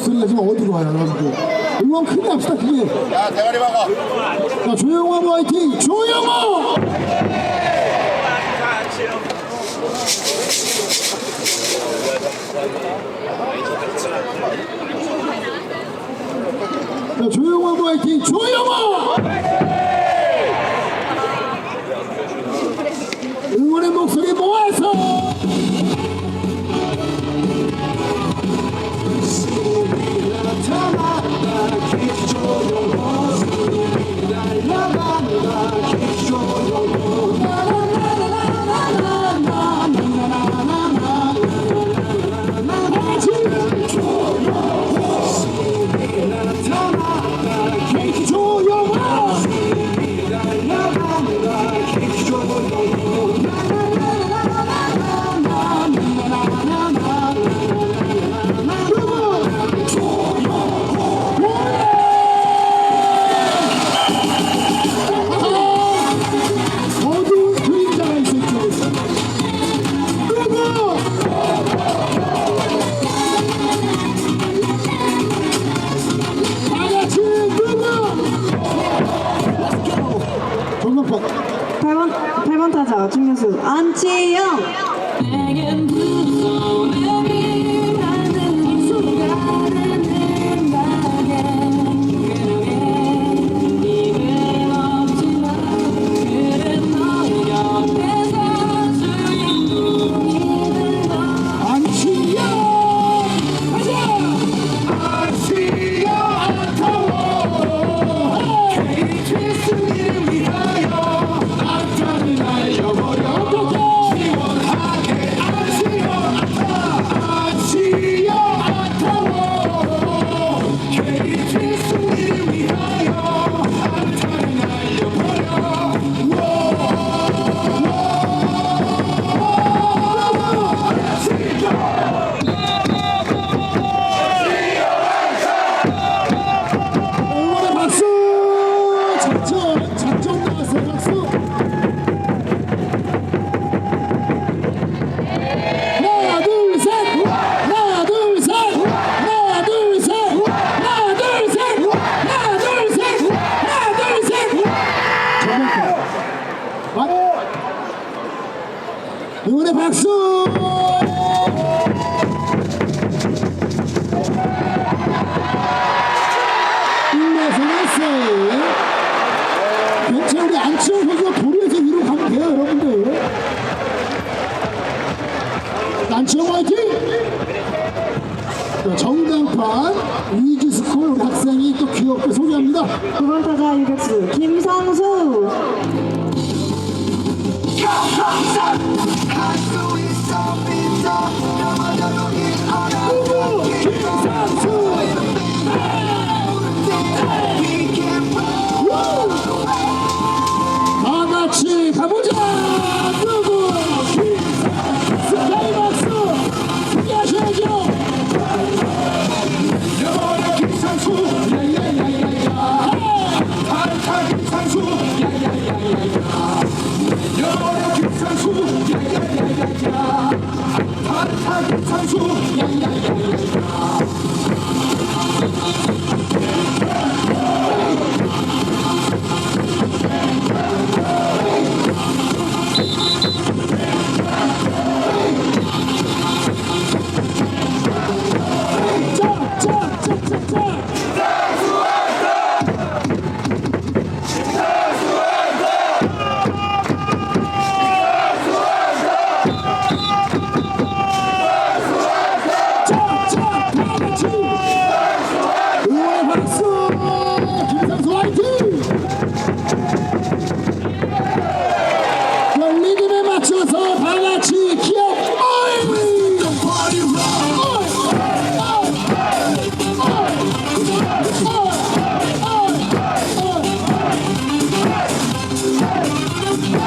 목소리가 지금 어디로 와요, 여러분들? 응원 크게 합시다, 크게. 야 대가리 박아 자, 조영호 화이팅! 조영호! 자, 조영호 화이팅! 조영호! 8번 타자 중교수 안치영 응원의 박수! 세이 괜찮아 우리 안치홍 선수가 도리에서 위로 가면 돼요 여러분들. 안치홍 화이팅! 위기스콜 우리 학생이 또 귀엽게 소개합니다. 9번 타자 유격수 김 상수 누구? 김상수!